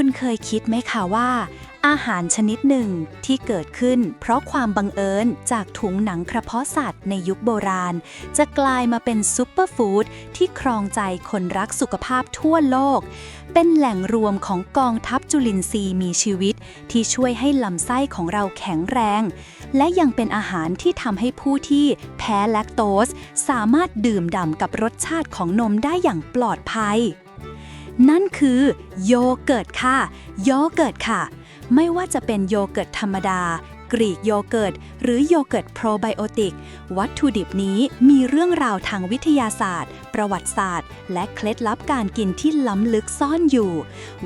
คุณเคยคิดไหมคะว่า อาหารชนิดหนึ่งที่เกิดขึ้น เพราะความบังเอิญจากถุงหนังกระเพาะสัตว์ในยุคโบราณ จะกลายมาเป็นซูเปอร์ฟู้ดที่ครองใจคนรักสุขภาพทั่วโลก เป็นแหล่งรวมของกองทัพจุลินทรีย์มีชีวิต ที่ช่วยให้ลำไส้ของเราแข็งแรง และยังเป็นอาหารที่ทำให้ผู้ที่แพ้แลคโตส สามารถดื่มด่ำกับรสชาติของนมได้อย่างปลอดภัย นั่นคือโยเกิร์ตค่ะโยเกิร์ตค่ะ ไม่ว่าจะเป็นโยเกิร์ตธรรมดา กรีกโยเกิร์ต หรือโยเกิร์ตโปรไบโอติก วัตถุดิบนี้มีเรื่องราวทางวิทยาศาสตร์ ประวัติศาสตร์ และเคล็ดลับการกินที่ล้ำลึกซ่อนอยู่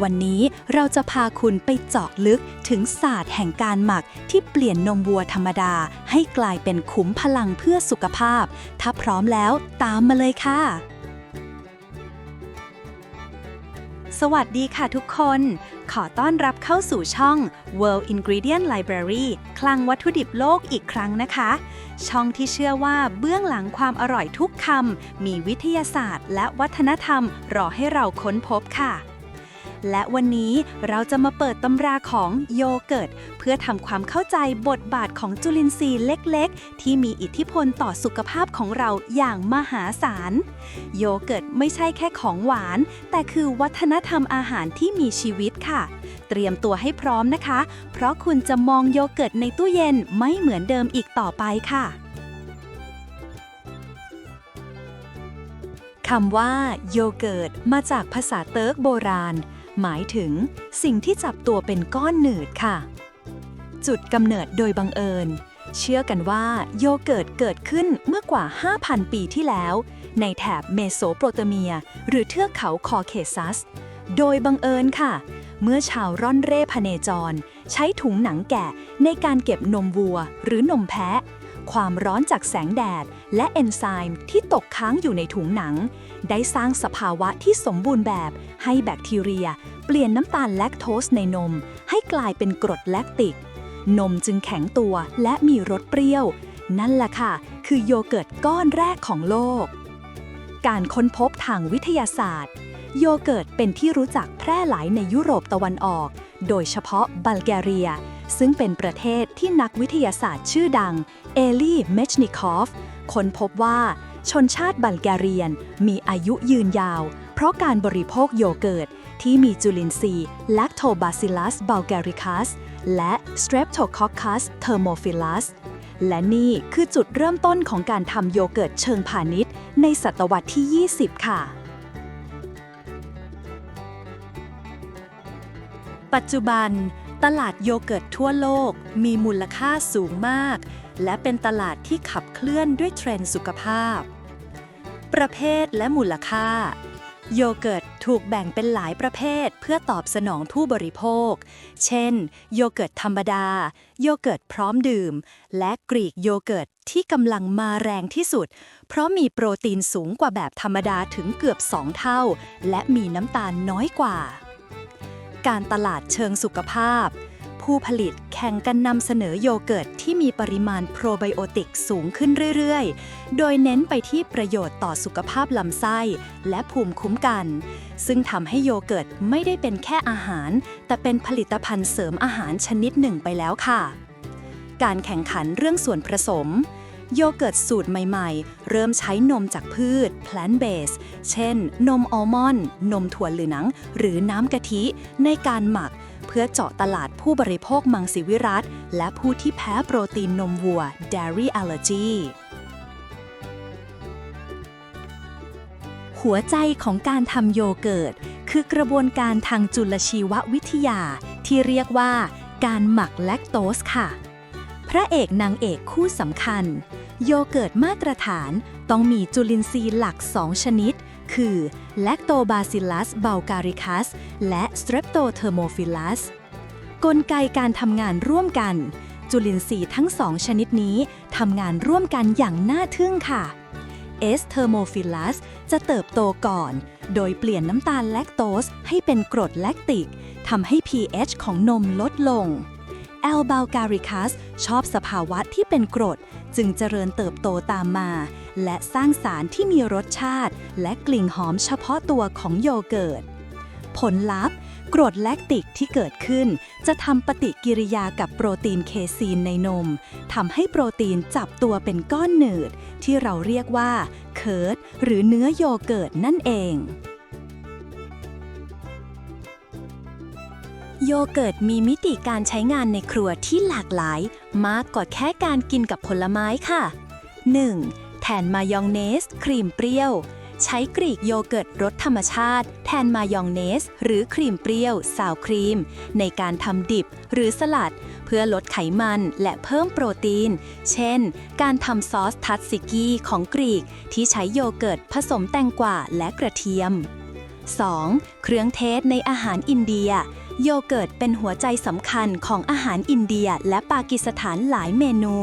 วันนี้เราจะพาคุณไปเจาะลึกถึงศาสตร์แห่งการหมักที่เปลี่ยนนมวัวธรรมดา ให้กลายเป็นขุมพลังเพื่อสุขภาพ ถ้าพร้อมแล้วตามมาเลยค่ะ สวัสดีค่ะทุกคน ขอต้อนรับเข้าสู่ช่อง World Ingredient Library คลังวัตถุดิบโลกอีกครั้งนะคะ ช่องที่เชื่อว่าเบื้องหลังความอร่อยทุกคำ มีวิทยาศาสตร์และวัฒนธรรมรอให้เราค้นพบค่ะ และวันนี้เราจะมาเปิดตำราของโยเกิร์ต เพื่อทำความเข้าใจบทบาทของจุลินทรีย์เล็กๆ ที่มีอิทธิพลต่อสุขภาพของเราอย่างมหาศาล โยเกิร์ตไม่ใช่แค่ของหวาน แต่คือวัฒนธรรมอาหารที่มีชีวิตค่ะ เตรียมตัวให้พร้อมนะคะ เพราะคุณจะมองโยเกิร์ตในตู้เย็นไม่เหมือนเดิมอีกต่อไปค่ะคำว่าโยเกิร์ตมาจากภาษาเติร์กโบราณ หมายถึงสิ่งที่จับตัวเป็นก้อนหนืดค่ะ จุดกำเนิดโดยบังเอิญ เชื่อกันว่าโยเกิร์ตเกิดขึ้นเมื่อกว่า 5,000 ปีที่แล้ว ในแถบเมโสโปเตเมีย หรือเทือกเขาคอเคซัส โดยบังเอิญค่ะ เมื่อชาวร่อนเร่พเนจร ใช้ถุงหนังแกะในการเก็บนมวัวหรือนมแพะ ความร้อนจากแสงแดด และเอนไซม์ที่ตกค้างอยู่ในถุงหนัง ได้สร้างสภาวะที่สมบูรณ์แบบ ให้แบคทีเรีย เปลี่ยนน้ำตาลแลคโตสในนม ให้กลายเป็นกรดแลคติก นมจึงแข็งตัวและมีรสเปรี้ยว นั่นแหละค่ะ คือโยเกิร์ตก้อนแรกของโลก การค้นพบทางวิทยาศาสตร์ โยเกิร์ตเป็นที่รู้จักแพร่หลายในยุโรปตะวันออก โดยเฉพาะบัลแกเรีย ซึ่งเป็นประเทศที่นักวิทยาศาสตร์ชื่อดัง เอลีเมชนิคอฟค้นพบว่าชนชาติบัลแกเรียนมีอายุยืนยาว เพราะการบริโภคโยเกิร์ต ที่มีจุลินทรีย์ Lactobacillus bulgaricus และ Streptococcus thermophilus และนี่คือจุดเริ่มต้นของการทำโยเกิร์ตเชิงพาณิชย์ในศตวรรษที่ 20 ค่ะ ปัจจุบัน ตลาดโยเกิร์ตทั่วโลกมีมูลค่าสูงมาก และเป็นตลาดที่ขับเคลื่อนด้วยเทรนด์สุขภาพ ประเภทและมูลค่า โยเกิร์ตถูกแบ่งเป็นหลายประเภทเพื่อตอบสนองผู้บริโภค เช่น โยเกิร์ตธรรมดา โยเกิร์ตพร้อมดื่ม และกรีกโยเกิร์ตที่กำลังมาแรงที่สุด เพราะมีโปรตีนสูงกว่าแบบธรรมดาถึงเกือบ 2 เท่า และมีน้ำตาลน้อยกว่า การตลาดเชิงสุขภาพ ผู้ผลิตแข่งกันนำเสนอโยเกิร์ตที่มีปริมาณโปรไบโอติกสูงขึ้นเรื่อยๆ โดยเน้นไปที่ประโยชน์ต่อสุขภาพลำไส้และภูมิคุ้มกัน ซึ่งทำให้โยเกิร์ตไม่ได้เป็นแค่อาหาร แต่เป็นผลิตภัณฑ์เสริมอาหารชนิดหนึ่งไปแล้วค่ะ การแข่งขันเรื่องส่วนผสม โยเกิร์ตสูตรใหม่ๆ เริ่มใช้นมจากพืช plant base เช่น นมอัลมอนด์นมถั่วเหลือง หรือน้ำกะทิ ในการหมัก เพื่อเจาะตลาดผู้บริโภคมังสวิรัตและผู้ที่แพ้โปรตีนนมวัว dairy allergy หัวใจของการทำโยเกิร์ต คือกระบวนการทางจุลชีววิทยา ที่เรียกว่า การหมักแลคโตสค่ะ พระเอกนางเอกคู่สำคัญ โยเกิร์ตมาตรฐานต้องมีจุลินทรีย์หลัก 2 ชนิด คือ Lactobacillus bulgaricus และ Streptothermophilus กลไกการทำงานร่วมกัน จุลินทรีย์ทั้งสองชนิดนี้ทำงานร่วมกันอย่างน่าทึ่งค่ะ S. thermophilus จะเติบโตก่อน โดยเปลี่ยนน้ำตาลแลคโตสให้เป็นกรดแลคติกทำให้ pH ของนมลดลง L. bulgaricus ชอบสภาวะที่เป็นกรด จึงเจริญเติบโตตามมา และสร้างสารที่มีรสชาติ และกลิ่นหอมเฉพาะตัวของโยเกิร์ต ผลลัพธ์ กรดแลคติกที่เกิดขึ้น จะทำปฏิกิริยากับโปรตีนเคซีนในนมทำให้โปรตีนจับตัวเป็นก้อนหนืด ที่เราเรียกว่าเคิร์ดหรือเนื้อโยเกิร์ตนั่นเอง โยเกิร์ตมีมิติการใช้งานในครัวที่หลากหลาย มากกว่าแค่การกินกับผลไม้ค่ะ 1. แทนมายองเนส ครีมเปรี้ยว ใช้กรีกโยเกิร์ตรสธรรมชาติ แทนมายองเนส หรือครีมเปรี้ยว สาวครีม ในการทำดิบหรือสลัด เพื่อลดไขมันและเพิ่มโปรตีน เช่น การทำซอสทัตซิกี้ของกรีกที่ใช้โยเกิร์ตผสมแตงกวาและกระเทียม 2. เครื่องเทศในอาหารอินเดีย โยเกิร์ตเป็นหัวใจสำคัญของอาหารอินเดียและปากีสถานหลายเมนู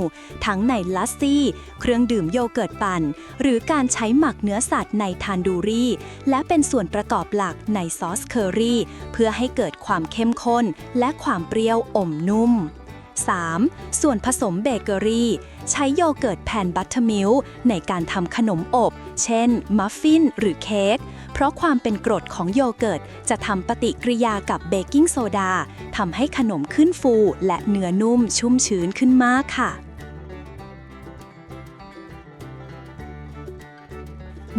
ทั้งในลัสซี่ เครื่องดื่มโยเกิร์ตปั่น หรือการใช้หมักเนื้อสัตว์ในทานดูรีและเป็นส่วนประกอบหลักในซอสเคอรี่ เพื่อให้เกิดความเข้มข้น และความเปรี้ยวอมนุ่ม 3. ส่วนผสมเบเกอรี่ ใช้โยเกิร์ตแผ่นบัตเตอร์มิลในการทำขนมอบ เช่น มัฟฟินหรือเค้ก เพราะความเป็นกรดของโยเกิร์ตจะทำปฏิกิริยากับเบกกิ้งโซดาทำให้ขนมขึ้นฟูและเนื้อนุ่มชุ่มชื้นขึ้นมากค่ะ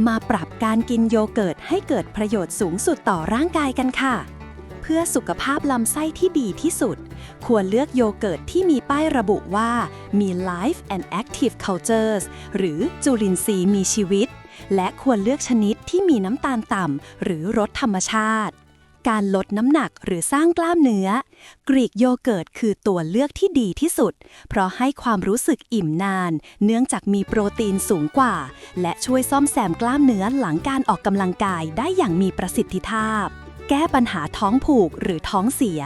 มาปรับการกินโยเกิร์ตให้เกิดประโยชน์สูงสุดต่อร่างกายกันค่ะ เพื่อสุขภาพลำไส้ที่ดีที่สุด ควรเลือกโยเกิร์ตที่มีป้ายระบุว่ามี Life and Active Cultures หรือจุลินทรีย์มีชีวิต และควรเลือกชนิดที่มีน้ำตาลต่ำหรือรสธรรมชาติ การลดน้ำหนักหรือสร้างกล้ามเนื้อ กรีกโยเกิร์ตคือตัวเลือกที่ดีที่สุด เพราะให้ความรู้สึกอิ่มนาน เนื่องจากมีโปรตีนสูงกว่า และช่วยซ่อมแซมกล้ามเนื้อหลังการออกกำลังกายได้อย่างมีประสิทธิภาพ แก้ปัญหาท้องผูกหรือท้องเสีย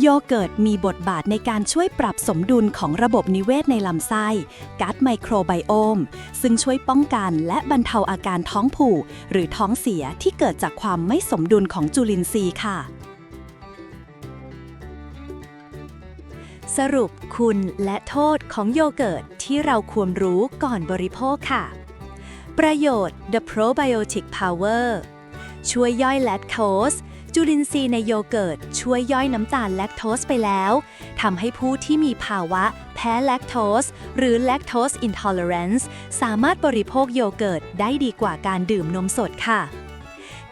โยเกิร์ตมีบทบาทในการช่วยปรับสมดุลของระบบนิเวศในลำไส้กัดไมโครไบโอม ซึ่งช่วยป้องกันและบรรเทาอาการท้องผูกหรือท้องเสียที่เกิดจากความไม่สมดุลของจุลินทรีย์ค่ะ สรุปคุณและโทษของโยเกิร์ตที่เราควรรู้ก่อนบริโภคค่ะ ประโยชน์ The Probiotic Power ช่วยย่อยแลคโตส จุลินทรีย์ในโยเกิร์ตช่วยย่อยน้ำตาลแลคโตสไปแล้วทำให้ผู้ที่มีภาวะแพ้แลคโตสหรือ lactose intolerance สามารถบริโภคโยเกิร์ตได้ดีกว่าการดื่มนมสดค่ะ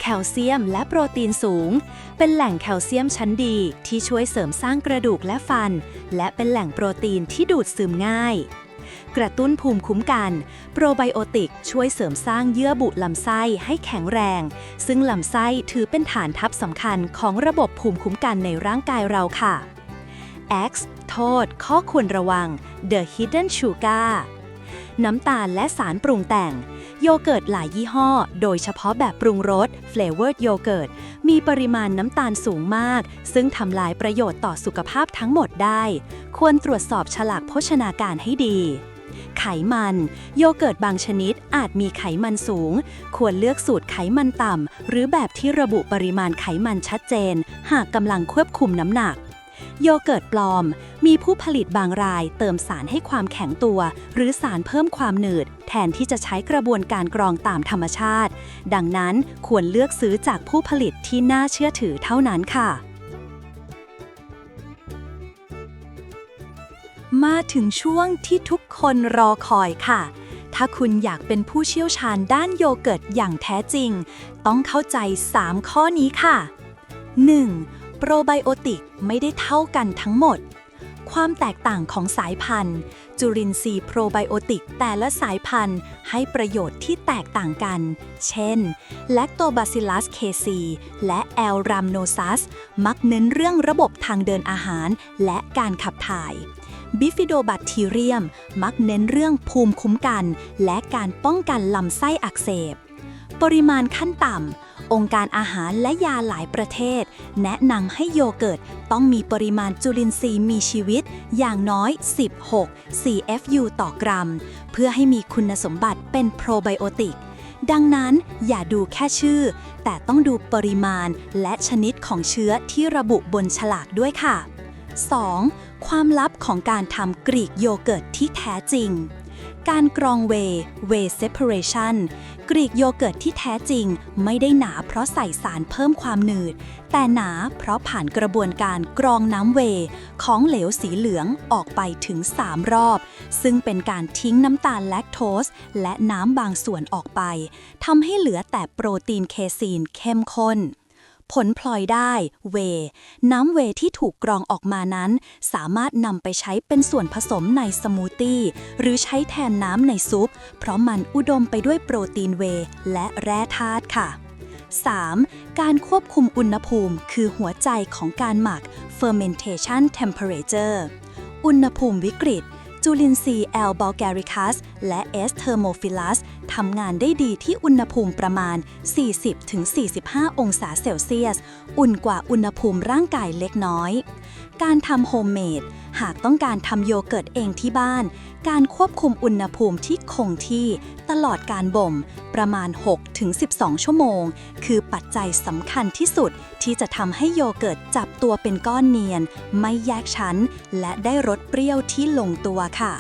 แคลเซียมและโปรตีนสูง เป็นแหล่งแคลเซียมชั้นดีที่ช่วยเสริมสร้างกระดูกและฟัน และเป็นแหล่งโปรตีนที่ดูดซึมง่าย กระตุ้นภูมิคุ้มกัน โปรไบโอติกช่วยเสริมสร้างเยื่อบุลำไส้ให้แข็งแรง ซึ่งลำไส้ถือเป็นฐานทัพสำคัญของระบบภูมิคุ้มกันในร่างกายเราค่ะ X โทษ ข้อควรระวัง The Hidden Sugar น้ำตาลและสารปรุงแต่ง โยเกิร์ตหลายยี่ห้อ โดยเฉพาะแบบปรุงรส Flavored Yogurt มีปริมาณน้ำตาลสูงมาก ซึ่งทำลายประโยชน์ต่อสุขภาพทั้งหมดได้ ควรตรวจสอบฉลากโภชนาการให้ดี ไขมัน โยเกิร์ตบางชนิดอาจมีไขมันสูง ควรเลือกสูตรไขมันต่ำ หรือแบบที่ระบุปริมาณไขมันชัดเจน หากกำลังควบคุมน้ำหนัก โยเกิร์ตปลอม มีผู้ผลิตบางรายเติมสารให้ความแข็งตัว หรือสารเพิ่มความหนืด แทนที่จะใช้กระบวนการกรองตามธรรมชาติ ดังนั้นควรเลือกซื้อจากผู้ผลิตที่น่าเชื่อถือเท่านั้นค่ะ มาถึงช่วงที่ทุกคนรอคอยค่ะ ถ้าคุณอยากเป็นผู้เชี่ยวชาญด้านโยเกิร์ตอย่างแท้จริง ต้องเข้าใจ 3 ข้อนี้ค่ะ 1. โปรไบโอติกไม่ได้เท่ากันทั้งหมด ความแตกต่างของสายพันธุ์ จุลินทรีย์โปรไบโอติกแต่ละสายพันธุ์ให้ประโยชน์ที่แตกต่างกัน เช่น Lactobacillus casei และ L. rhamnosus มักเน้นเรื่องระบบทางเดินอาหารและการขับถ่าย บิฟิโดบัคทีเรียม มักเน้นเรื่องภูมิคุ้มกัน และการป้องกันลำไส้อักเสบ ปริมาณขั้นต่ำ องค์การอาหารและยาหลายประเทศ แนะนำให้โยเกิร์ตต้องมีปริมาณจุลินทรีย์มีชีวิต อย่างน้อย 16 CFU ต่อกรัม เพื่อให้มีคุณสมบัติเป็นโปรไบโอติกดังนั้นอย่าดูแค่ชื่อ แต่ต้องดูปริมาณและชนิดของเชื้อที่ระบุบนฉลากด้วยค่ะ 2. ความลับของการทำกรีกโยเกิร์ตที่แท้จริง การกรองเวย์ way separation กรีกโยเกิร์ตที่แท้จริง ไม่ได้หนาเพราะใส่สารเพิ่มความหนืด แต่หนาเพราะผ่านกระบวนการกรองน้ำเว ของเหลวสีเหลืองออกไปถึง 3 รอบ ซึ่งเป็นการทิ้งน้ำตาลแลคโตสและน้ำบางส่วนออกไปทำให้เหลือแต่โปรตีนเคซีนเข้มข้น ผลพลอยได้เว น้ำเวที่ถูกกรองออกมานั้น สามารถนำไปใช้เป็นส่วนผสมในสมูทตี้ หรือใช้แทนน้ำในซุป เพราะมันอุดมไปด้วยโปรตีนเว และแร่ธาตุค่ะ 3. การควบคุมอุณหภูมิ คือหัวใจของการหมัก fermentation temperature อุณหภูมิวิกฤตจุลินทรีย์ L. bulgaricus และ S. thermophilus ท ทำงานได้ดีที่อุณหภูมิประมาณ 40-45 องศาเซลเซียส อุ่นกว่าอุณหภูมิร่างกายเล็กน้อย การทำโฮมเมด หากต้องการทำโยเกิร์ตเองที่บ้าน การควบคุมอุณหภูมิที่คงที่ ตลอดการบ่ม ประมาณ 6-12 ชั่วโมง คือปัจจัยสำคัญที่สุดที่จะทำให้โยเกิร์ตจับตัวเป็นก้อนเนียน ไม่แยกชั้น และได้รสเปรี้ยวที่ลงตัวค่ะ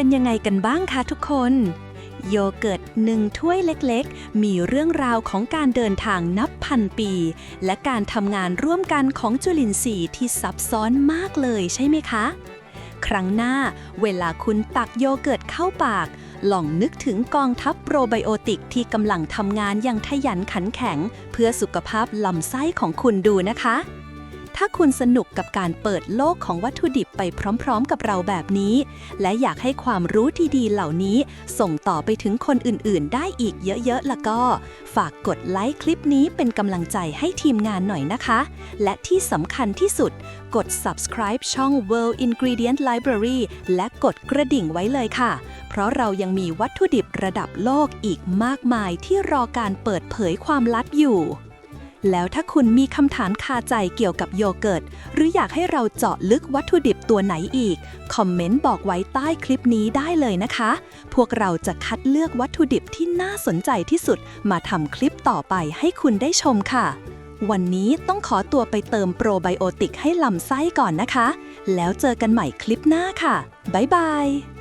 เป็นยังไงกันบ้างคะทุกคน โยเกิร์ตหนึ่งถ้วยเล็กๆ มีเรื่องราวของการเดินทางนับพันปี และการทำงานร่วมกันของจุลินทรีย์ที่ซับซ้อนมากเลยใช่ไหมคะ ครั้งหน้าเวลาคุณตักโยเกิร์ตเข้าปาก ลองนึกถึงกองทัพโปรไบโอติกที่กำลังทำงานอย่างขยันขันแข็ง เพื่อสุขภาพลำไส้ของคุณดูนะคะ ถ้าคุณสนุกกับการเปิดโลกของวัตถุดิบไปพร้อมๆ กับเราแบบนี้ และอยากให้ความรู้ที่ดีเหล่านี้ ส่งต่อไปถึงคนอื่นๆ ได้อีกเยอะๆ แล้วก็ ฝากกดไลค์คลิปนี้เป็นกำลังใจให้ทีมงานหน่อยนะคะ และที่สำคัญที่สุด กด subscribe ช่อง World Ingredient Library และกดกระดิ่งไว้เลยค่ะ เพราะเรายังมีวัตถุดิบระดับโลกอีกมากมายที่รอการเปิดเผยความลับอยู่ แล้วถ้าคุณมีคำถามคาใจเกี่ยวกับโยเกิร์ต หรืออยากให้เราเจาะลึกวัตถุดิบตัวไหนอีก คอมเมนต์บอกไว้ใต้คลิปนี้ได้เลยนะคะ พวกเราจะคัดเลือกวัตถุดิบที่น่าสนใจที่สุด มาทำคลิปต่อไปให้คุณได้ชมค่ะ วันนี้ต้องขอตัวไปเติมโปรไบโอติกให้ลำไส้ก่อนนะคะ แล้วเจอกันใหม่คลิปหน้าค่ะ บ๊ายบาย